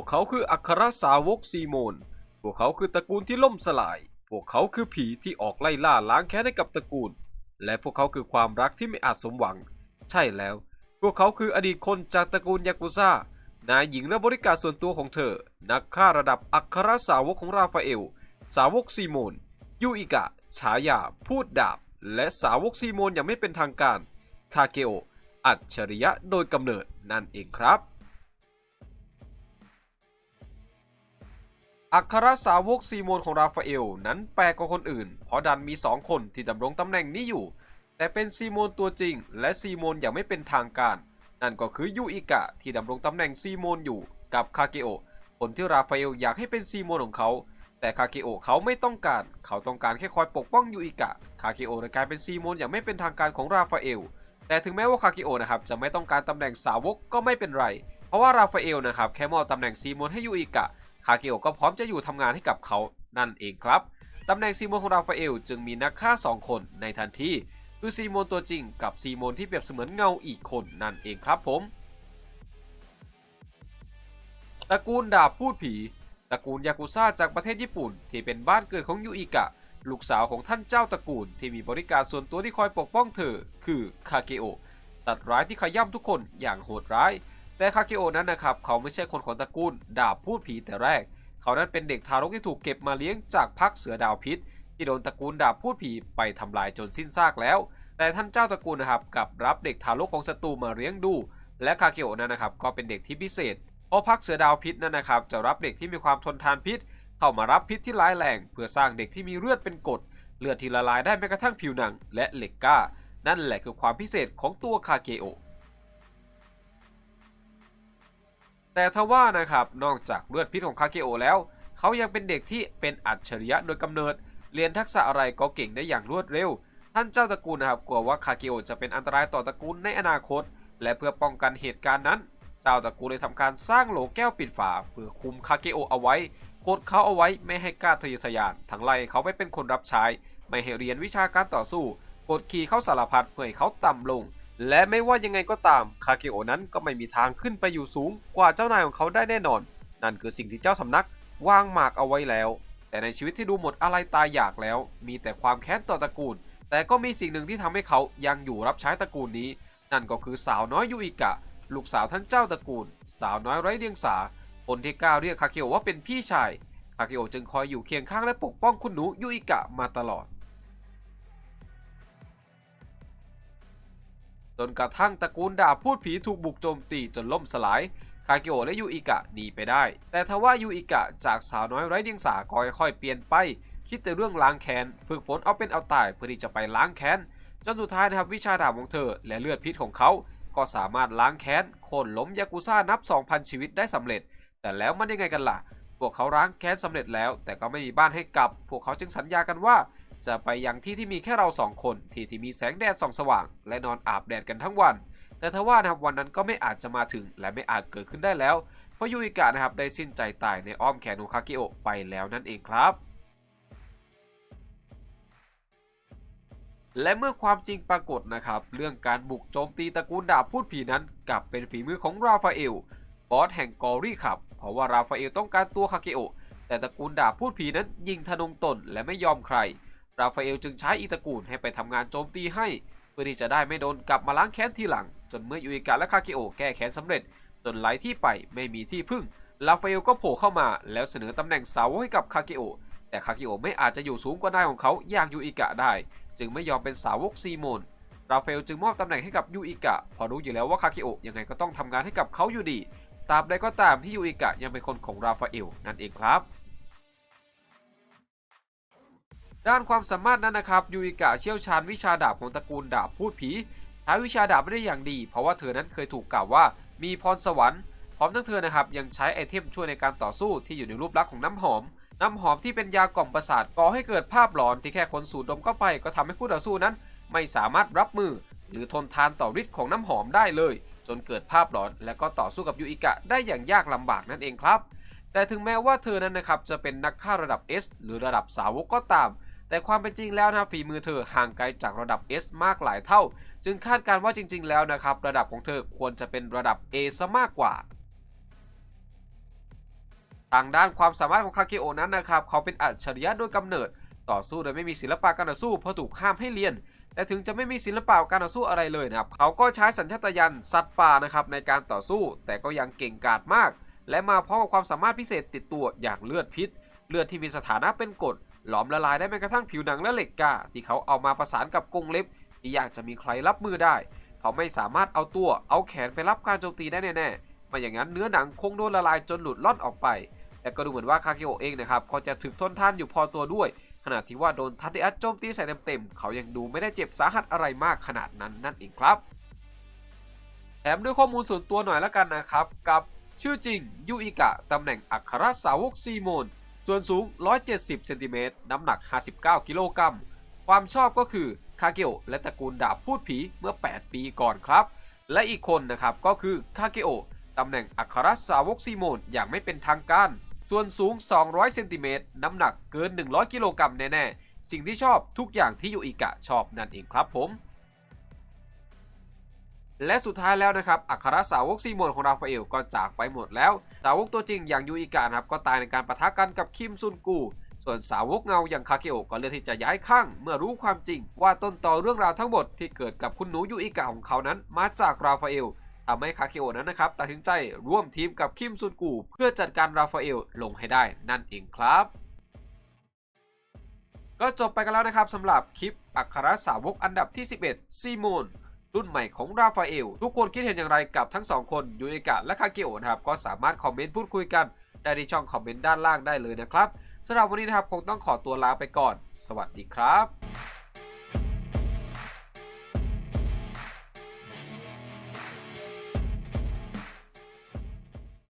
วกเขาคืออัครสาวกซีโมน พวกเขาคือตระกูลที่ล่มสลาย พวกเขาคือผีที่ออกไล่ล่าล้างแค้นให้กับตระกูล และพวกเขาคือความรักที่ไม่อาจสมหวัง ใช่แล้ว พวกเขาคืออดีตคนจากตระกูลยากุซ่านายหญิงและบริการส่วนตัวของเธอ นักฆ่าระดับอัครสาวกของราฟาเอล สาวกซีโมน ยูอิกะ ฉายา พูดดาบ และสาวกซีโมนอย่างไม่เป็นทางการ คาเกโอ อัจฉริยะโดยกำเนิดนั่นเองครับ อัครสาวกซีโมนของราฟาเอลนั้นแปลกกว่าคนอื่น เพราะดันมีสองคนที่ดำรงตำแหน่งนี้อยู่ แต่เป็นซีโมนตัวจริง และซีโมนอย่างไม่เป็นทางการ นั่นก็คือยูอิกะที่ดำรงตำแหน่งซีโมนอยู่กับคาเกโอคนที่ราฟาเอลอยากให้เป็นซีโมนของเขา แต่คาเกโอเขาไม่ต้องการ เขาต้องการแค่คอยปกป้องยูอิกะคาเกโอเลยกลายเป็นซีโมนอย่างไม่เป็นทางการของราฟาเอลแต่ถึงแม้ว่าคาเกโอนะครับจะไม่ต้องการตำแหน่งสาวกก็ไม่เป็นไร เพราะว่าราฟาเอลนะครับแค่มอบตำแหน่งซีโมนให้ยูอิกะ คาเกโอก็พร้อมจะอยู่ทำงานให้กับเขานั่นเองครับตำแหน่งซีโมนของราฟาเอลจึงมีนักฆ่า 2 คนในทันทีคือซีโมนตัวจริงกับซีโมนที่เปรียบเสมือนเงาอีกคนนั่นเองครับผมตระกูลดาบพูดผีตระกูลยากุซ่าจากประเทศญี่ปุ่น ที่เป็นบ้านเกิดของยูอิกะ ลูกสาวของท่านเจ้าตระกูล ที่มีบริการส่วนตัวที่คอยปกป้องเธอ คือคาเกโอตัดร้ายที่ขย่ำทุกคนอย่างโหดร้าย แต่คาเกโอนั้นนะครับเขาไม่ใช่คนของตระกูลดาบพูดผีแต่แรก เขานั้นเป็นเด็กทารกที่ถูกเก็บมาเลี้ยงจากพักเสือดาวพิษ ที่โดนตระกูลดาบพูดผีไปทำลายจนสิ้นซากแล้ว แต่ท่านเจ้าตระกูลนะครับกลับรับเด็กทารกของศัตรูมาเลี้ยงดู และคาเกโอนั้นนะครับก็เป็นเด็กที่พิเศษเพราะพักเสือดาวพิษนั้นนะครับจะรับเด็กที่มีความทนทานพิษ เข้ามารับพิษที่ร้ายแรงเพื่อสร้างเด็กที่มีเลือดเป็นกรดเลือดที่ละลายได้แม้กระทั่งผิวหนัง และเหล็กกล้า นั่นแหละคือความพิเศษของตัวคาเกโอ แต่ทว่านะครับนอกจากเลือดพิษของคาเกโอแล้ว เขายังเป็นเด็กที่เป็นอัจฉริยะโดยกำเนิด เรียนทักษะอะไรก็เก่งได้อย่างรวดเร็ว ท่านเจ้าตระกูลนะครับกลัวว่าคาเกโอจะเป็นอันตรายต่อตระกูลในอนาคต และเพื่อป้องกันเหตุการณ์นั้น เจ้าตระกูลเลยทำการสร้างโหลแก้วปิดฝาเพื่อคุมคาเกโอเอาไว้กดเขาเอาไว้ไม่ให้กล้าทะเยอทะยานทั้งไล่เขาไปเป็นคนรับใช้ไม่ให้เรียนวิชาการต่อสู้กดขี่เขาสารพัดเพื่อให้เขาต่ำลง และไม่ว่ายังไงก็ตามคาเกโอนั้นก็ไม่มีทางขึ้นไปอยู่สูงกว่าเจ้านายของเขาได้แน่นอน นั่นคือสิ่งที่เจ้าสำนักวางหมากเอาไว้แล้ว แต่ในชีวิตที่ดูหมดอะไรตายอยากแล้ว มีแต่ความแค้นต่อตระกูล แต่ก็มีสิ่งหนึ่งที่ทำให้เขายังอยู่รับใช้ตระกูลนี้ นั่นก็คือสาวน้อยยูอิกะ ลูกสาวท่านเจ้าตระกูล สาวน้อยไร้เดียงสาคนที่กล้าเรียกคาเกโอว่าเป็นพี่ชายคาเกโอจึงคอยอยู่เคียงข้างและปกป้องคุณหนูยูอิกะมาตลอด จนกระทั่งตระกูลดาบพูดผีถูกบุกโจมตีจนล่มสลาย คาเกโอและยูอิกะหนีไปได้ แต่ทว่ายูอิกะจากสาวน้อยไร้เดียงสาก็ค่อยๆเปลี่ยนไป คิดแต่เรื่องล้างแค้นฝึกฝนเอาเป็นเอาตายเพื่อที่จะไปล้างแค้นจนสุดท้ายนะครับวิชาดาบของเธอและเลือดพิษของเขา ก็สามารถล้างแค้นโค่นล้มยากุซ่านับ 2,000 ชีวิตได้สำเร็จ แต่แล้วมันยังไงกันล่ะ พวกเขาล้างแค้นสำเร็จแล้ว แต่ก็ไม่มีบ้านให้กลับ พวกเขาจึงสัญญากันว่า จะไปยังที่ที่มีแค่เราสองคนที่ที่มีแสงแดดส่องสว่าง และนอนอาบแดดกันทั้งวัน แต่ทว่านะครับวันนั้นก็ไม่อาจจะมาถึงและไม่อาจเกิดขึ้นได้แล้ว เพราะยูอิกะนะครับได้สิ้นใจตายในอ้อมแขนของคากิโอไปแล้วนั่นเองครับและเมื่อความจริงปรากฏนะครับ เรื่องการบุกโจมตีตระกูลดาบพูดผีนั้น กลับเป็นฝีมือของราฟาเอลบอสแห่งกอรี่ขับ เพราะว่าราฟาเอลต้องการตัวคาเกโอแต่ตระกูลดาบพูดผีนั้นยิงทะนงตนและไม่ยอมใคร ราฟาเอลจึงใช้อีตระกูลให้ไปทำงานโจมตีให้ เพื่อที่จะได้ไม่โดนกลับมาล้างแค้นทีหลัง จนเมื่อยูอิกะและคาเกโอแก้แค้นสำเร็จ จนไหลที่ไปไม่มีที่พึ่ง ราฟาเอลก็โผล่เข้ามา แล้วเสนอตำแหน่งเสาให้กับคาเกโอแต่คาเกโอไม่อาจจะอยู่สูงกว่านายของเขาอย่างยูอิกะได้ จึงไม่ยอมเป็นสาวกซีโมนราฟาเอลจึงมอบตำแหน่งให้กับยูอิกะพอรู้อยู่แล้วว่าคาเกโอยังไงก็ต้องทำงานให้กับเขาอยู่ดีตราบใดก็ตามที่ยูอิกะยังเป็นคนของราฟาเอลนั่นเองครับ ด้านความสามารถนั้นนะครับยูอิกะเชี่ยวชาญวิชาดาบของตระกูลดาบพูดผีใช้วิชาดาบไม่ได้อย่างดี เพราะว่าเธอนั้นเคยถูกกล่าวว่ามีพรสวรรค์พร้อมทั้งเธอนะครับยังใช้ไอเทมช่วยในการต่อสู้ที่อยู่ในรูปลักษณ์ของน้ำหอม น้ำหอมที่เป็นยากล่อมประสาทก่อให้เกิดภาพหลอนที่แค่คนสูดดมเข้าไป ก็ทำให้คู่ต่อสู้นั้น ไม่สามารถรับมือ หรือทนทานต่อฤทธิ์ของน้ำหอมได้เลย จนเกิดภาพหลอน และก็ต่อสู้กับยูอิกะได้อย่างยากลำบากนั่นเองครับแต่ถึงแม้ว่าเธอนั้นนะครับจะเป็นนักฆ่าระดับ S หรือระดับสาวกก็ตาม แต่ความเป็นจริงแล้วนะฝีมือเธอห่างไกลจากระดับ S มากหลายเท่า จึงคาดการณ์ว่าจริง ๆ แล้วนะครับ ระดับของเธอควรจะเป็นระดับ A ซะมากกว่าทางด้านความสามารถของคาเกโอนั้นนะครับเขาเป็นอัจฉริยะโดยกำเนิด ต่อสู้โดยไม่มีศิลปะการต่อสู้เพราะถูกห้ามให้เรียน แต่ถึงจะไม่มีศิลปะการต่อสู้อะไรเลยนะครับเขาก็ใช้สัญชาตญาณสัตว์ป่านะครับในการต่อสู้ แต่ก็ยังเก่งกาจมาก และมาพร้อมกับความสามารถพิเศษติดตัวอย่างเลือดพิษ เลือดที่มีสถานะเป็นกรด หลอมละลายได้แม้กระทั่งผิวหนังและเหล็กก้าที่เขาเอามาประสานกับกรงเล็บที่อยากจะมีใครรับมือได้ เขาไม่สามารถเอาตัวเอาแขนไปรับการโจมตีได้แน่ๆไม่อย่างนั้นเนื้อหนังคงโดนละลายจนหลุดล่อนออกไป แต่ก็ดูเหมือนว่าคาเกโอะเองนะครับก็จะถึกทนทานอยู่พอตัวด้วย ขณะที่ว่าโดนทัดเดอัสโจมตีใส่เต็มๆเขายังดูไม่ได้เจ็บสาหัสอะไรมากขนาดนั้นนั่นเองครับแถมด้วยข้อมูลส่วนตัวหน่อยแล้วกันนะครับ กับชื่อจริงยูอิกะตำแหน่งอัครสาวกซีโมน ส่วนสูง 170 เซนติเมตร น้ำหนัก 59 กิโลกรัม ความชอบก็คือคาเกโอและตระกูลดาบพูดผีเมื่อ 8 ปีก่อนครับ และอีกคนนะครับก็คือคาเกโอตำแหน่งอัครสาวกซีโมนอย่างไม่เป็นทางการ ส่วนสูง 200 เซนติเมตร น้ำหนักเกิน 100 กิโลกรัมแน่ ๆ สิ่งที่ชอบทุกอย่างที่ยูอิกะชอบนั่นเองครับผม และสุดท้ายแล้วนะครับอัครสาวกซีโมนของราฟาเอลก็จากไปหมดแล้ว สาวกตัวจริงอย่างยูอิกะนะครับก็ตายในการปะทะกันกับคิมซุนกูส่วนสาวกเงาอย่างคาเกโอะก็เลือกที่จะย้ายข้าง เมื่อรู้ความจริง ว่าต้นตอเรื่องราวทั้งหมดที่เกิดกับคุณหนูยูอิกะของเขานั้น มาจากราฟาเอลทำให้คาเกโอะนั้นนะครับตัดสินใจร่วมทีมกับคิมซุนกู เพื่อจัดการราฟาเอลลงให้ได้นั่นเองครับก็จบไปกันแล้วนะครับสำหรับคลิปอัครสาวกอันดับที่ 11 ซีโมน รุ่นใหม่ของราฟาเอล ทุกคนคิดเห็นอย่างไรกับทั้งสองคนยูเอกะและคาเกโอนะครับ ก็สามารถคอมเมนต์พูดคุยกัน ได้ที่ช่องคอมเมนต์ด้านล่างได้เลยนะครับสำหรับวันนี้นะครับคงต้องขอตัวลาไปก่อน สวัสดีครับ